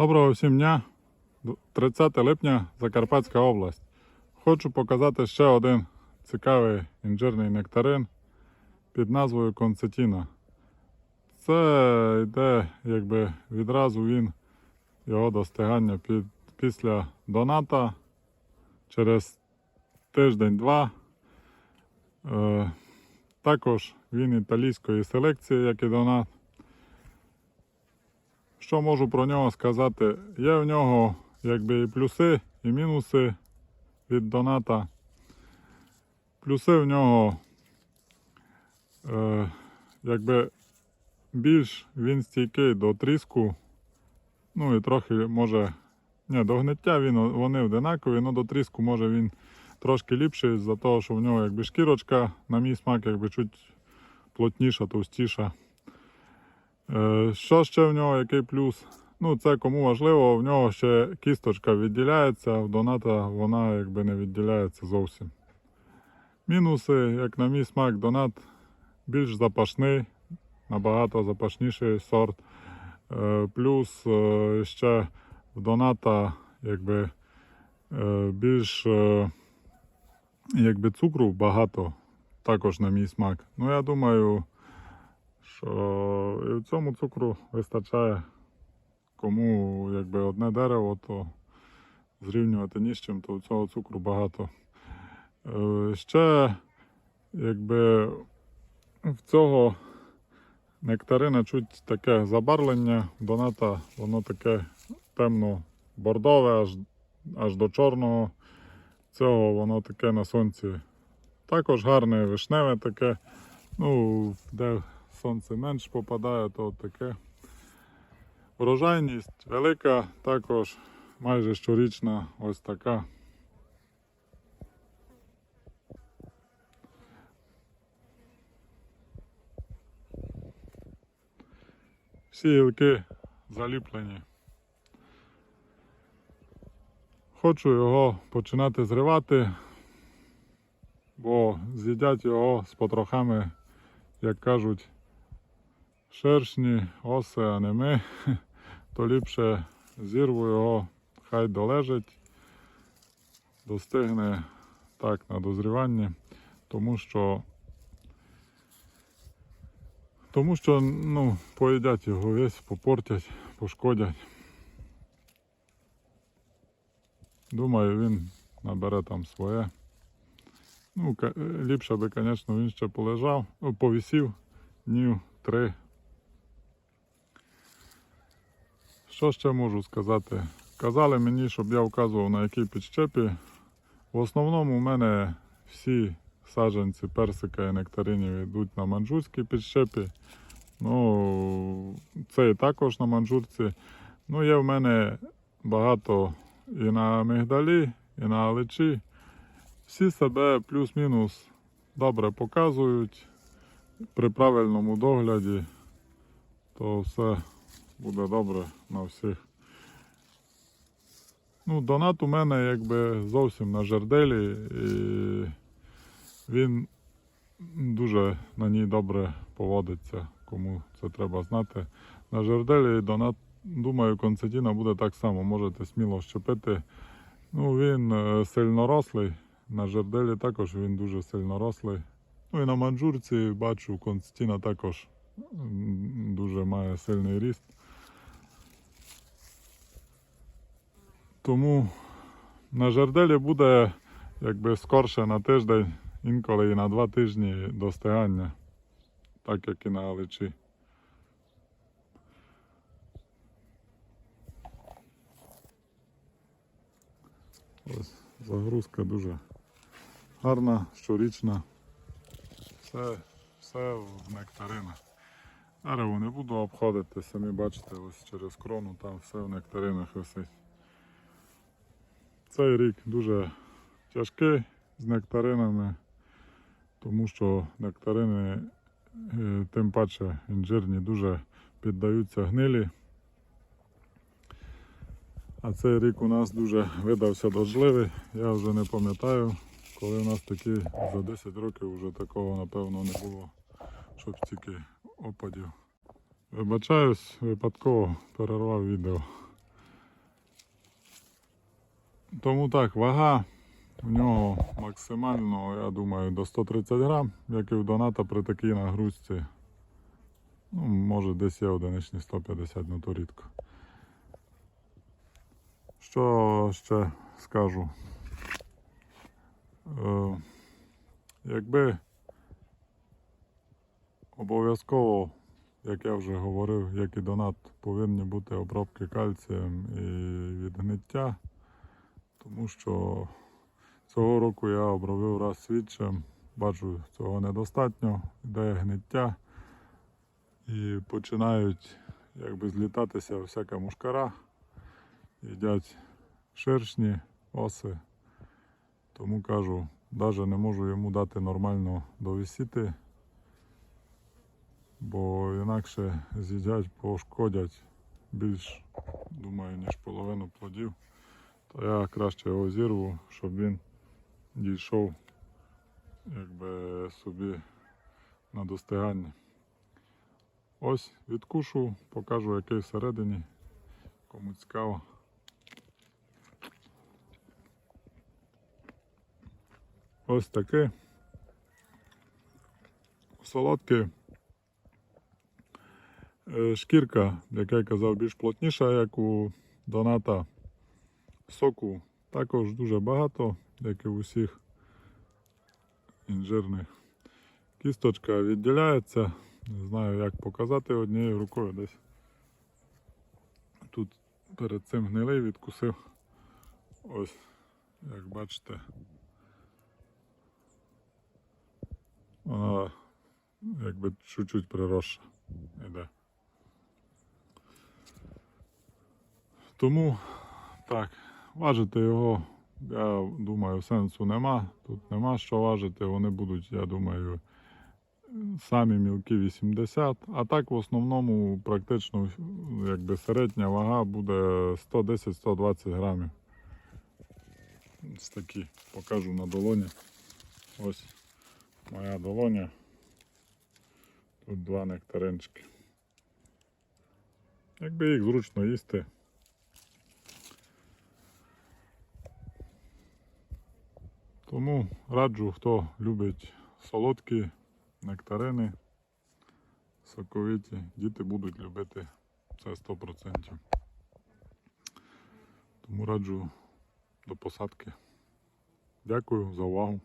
Доброго всім дня. 30 липня, Закарпатська область. Хочу показати ще один цікавий інжирний нектарин під назвою Концетіна. Це йде якби відразу він, його достигання під, після доната через тиждень-два. Е, також він італійської селекції, як і донат. Що можу про нього сказати? Є в нього якби і плюси, і мінуси від доната. Плюси в нього е, якби більш він стійкий до тріску. Ну і трохи може. Ні, до гниття він, вони одинакові, але до тріску може він трошки ліпший з-за того, що в нього якби шкірочка, на мій смак, якби чуть плотніша, товстіша. Е, Що ще в нього, який плюс? Ну, це кому важливо, в нього ще кісточка відділяється, а в доната вона якби не відділяється зовсім. Мінуси, як на мій смак, донат більш запашний, набагато запашніший сорт. Е, Плюс е, ще в доната якби більш якби цукру багато, також на мій смак. Ну, я думаю, що і цьому цукру вистачає. Кому якби одне дерево, то зрівнювати ні з чим, то цього цукру багато. Е, Ще якби в цього нектарина чуть таке забарвлення, доната, воно таке темно-бордове, аж, аж до чорного. Цього воно таке на сонці. Також гарне вишневе таке. Ну, де сонце менш попадає, то таке. Врожайність велика, також майже щорічна ось така. Всі гілки заліплені. Хочу його починати зривати, бо з'їдять його з потрохами, як кажуть, шершні, оси, а не ми то ліпше зірву його, хай долежить, достигне так на дозріванні, тому що тому що ну, поїдять його весь, попортять, пошкодять. Думаю, він набере там своє. Ну, ліпше би, звісно, він ще полежав, повісів днів три Що ще можу сказати? Казали мені, щоб я вказував на якій підщепі. В основному у мене всі саджанці персика і нектаринів йдуть на манжурській підщепі. Ну, це і також на манжурці. Ну, є в мене багато і на мигдалі, і на аличі. Всі себе плюс-мінус добре показують. При правильному догляді, то все буде добре на всіх. Ну, донат у мене якби зовсім на жерделі, і він дуже на ній добре поводиться, кому це треба знати. На жерделі донат, думаю, концетіна буде так само, можете сміло щепити. Ну, він е, сильнорослий, на жерделі також він дуже сильнорослий. Ну і на манджурці бачу, концетіна також дуже має сильний ріст. Тому на жерделі буде якби скорше на тиждень, інколи і на два тижні достигання, так як і на аличі. Ось загрузка дуже гарна, щорічна. Все, все в нектаринах. Дереву не буду обходити, самі бачите, ось через крону там все в нектаринах висить. Цей рік дуже тяжкий з нектаринами, тому що нектарини, е, тим паче інжирні, дуже піддаються гнилі. А цей рік у нас дуже видався дождливий. Я вже не пам'ятаю, коли у нас такі за 10 років вже такого напевно не було, щоб стільки опадів. Вибачаюсь, випадково перервав відео. Тому так, вага в нього максимально, я думаю, до 130 грам, як і в доната при такій нагрузці. Ну, може десь є одиничні 150, ну то рідко. Що ще скажу? Е, якби обов'язково, як я вже говорив, як і донат, повинні бути обробки кальцієм і від гниття, тому що цього року я обробив раз свідчим, бачу, цього недостатньо, йде гниття і починають якби злітатися всяка мушкара, їдять шершні, оси. Тому кажу, навіть не можу йому дати нормально довисіти, бо інакше з'їдять, пошкодять більш, думаю, ніж половину плодів. То я краще його зірву, щоб він дійшов якби собі на достигання. Ось відкушу, покажу який всередині. Кому цікаво. Ось таке. Солодке. Е, Шкірка, як я казав, більш плотніша, як у доната. Соку також дуже багато, як і в усіх інжирних. Кісточка відділяється. Не знаю, як показати однією рукою десь. Тут перед цим гнилий відкусив. Ось, як бачите. Вона якби чуть-чуть приросша йде. Тому так, важити його, я думаю, сенсу нема. Тут нема що важити. Вони будуть, я думаю, самі мілкі 80, а так в основному практично якби середня вага буде 110-120 грамів. Ось такі покажу на долоні. Ось моя долоня. Тут два нектаринчики. Якби їх зручно їсти. Тому раджу, хто любить солодкі нектарини, соковиті, діти будуть любити це 100%. Тому раджу до посадки. Дякую за увагу.